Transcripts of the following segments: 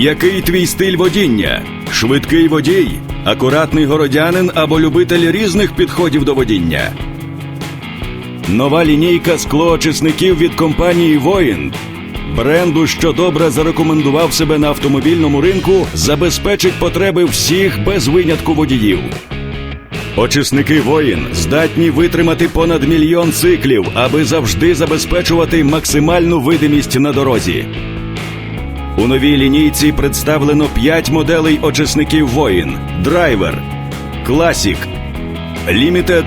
Який твій стиль водіння? Швидкий водій, акуратний городянин або любитель різних підходів до водіння? Нова лінійка склоочисників від компанії Воїн. Бренду, що добре зарекомендував себе на автомобільному ринку, забезпечить потреби всіх без винятку водіїв. Очисники воїн здатні витримати понад мільйон циклів, аби завжди забезпечувати максимальну видимість на дорозі. У новій лінійці представлено 5 моделей очисників воїн: драйвер, класік, лімітед,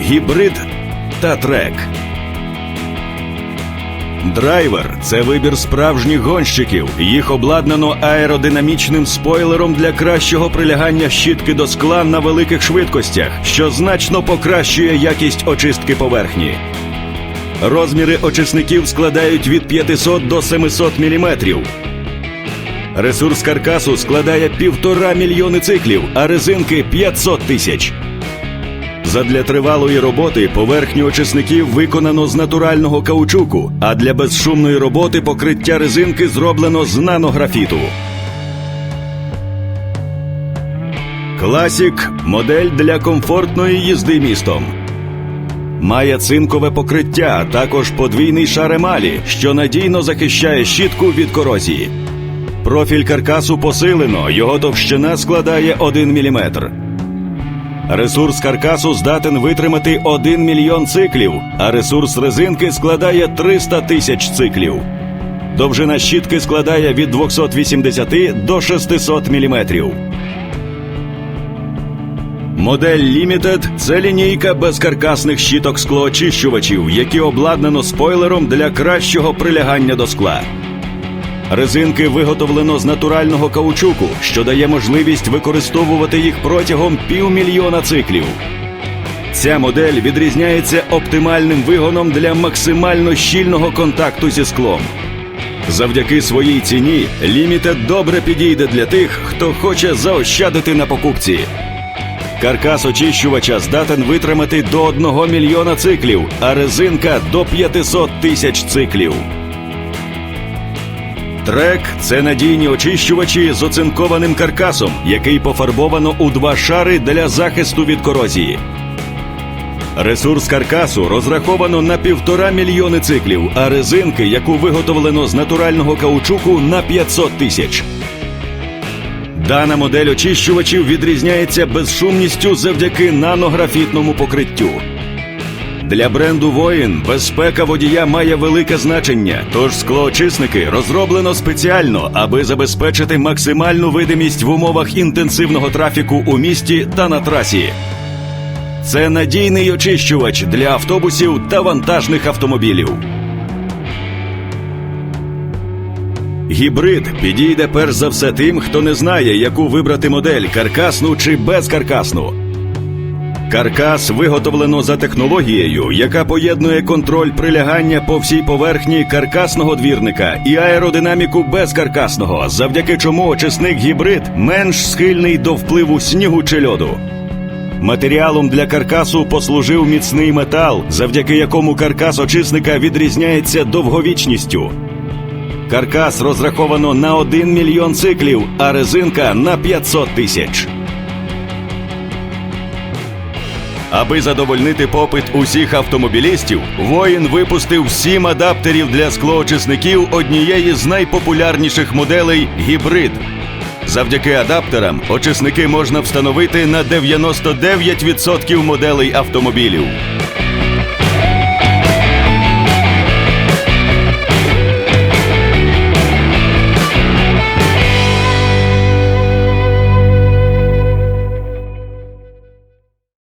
гібрид та трек. Драйвер це вибір справжніх гонщиків. Їх обладнано аеродинамічним спойлером для кращого прилягання щітки до скла на великих швидкостях, що значно покращує якість очистки поверхні. Розміри очисників складають від 500 до 700 мм. Ресурс каркасу складає півтора мільйони циклів, а резинки 500 тисяч. Задля тривалої роботи поверхню очисників виконано з натурального каучуку, а для безшумної роботи покриття резинки зроблено з нанографіту. Класік модель для комфортної їзди містом. Має цинкове покриття, а також подвійний шар емалі, що надійно захищає щітку від корозії. Профіль каркасу посилено, його товщина складає 1 мм. Ресурс каркасу здатен витримати 1 мільйон циклів, а ресурс резинки складає 300 тисяч циклів. Довжина щітки складає від 280 до 600 мм. Модель Limited – це лінійка безкаркасних щіток склоочищувачів, які обладнано спойлером для кращого прилягання до скла. Резинки виготовлено з натурального каучуку, що дає можливість використовувати їх протягом півмільйона циклів. Ця модель відрізняється оптимальним вигоном для максимально щільного контакту зі склом. Завдяки своїй ціні Limited добре підійде для тих, хто хоче заощадити на покупці. Каркас очищувача здатен витримати до 1 мільйона циклів, а резинка до 500 тисяч циклів. Трек це надійні очищувачі з оцинкованим каркасом, який пофарбовано у два шари для захисту від корозії. Ресурс каркасу розраховано на півтора мільйони циклів, а резинки, яку виготовлено з натурального каучуку, на 500 тисяч. Дана модель очищувачів відрізняється безшумністю завдяки нанографітному покриттю. Для бренду воїн безпека водія має велике значення, тож склоочисники розроблено спеціально, аби забезпечити максимальну видимість в умовах інтенсивного трафіку у місті та на трасі. Це надійний очищувач для автобусів та вантажних автомобілів. Гібрид підійде перш за все тим, хто не знає, яку вибрати модель каркасну чи безкаркасну. Каркас виготовлено за технологією, яка поєднує контроль прилягання по всій поверхні каркасного двірника і аеродинаміку безкаркасного, завдяки чому очисник гібрид менш схильний до впливу снігу чи льоду. Матеріалом для каркасу послужив міцний метал, завдяки якому каркас очисника відрізняється довговічністю. Каркас розраховано на 1 мільйон циклів, а резинка на 500 тисяч. Аби задовольнити попит усіх автомобілістів, воїн випустив сім адаптерів для склоочисників однієї з найпопулярніших моделей гібрид. Завдяки адаптерам очисники можна встановити на 99% моделей автомобілів.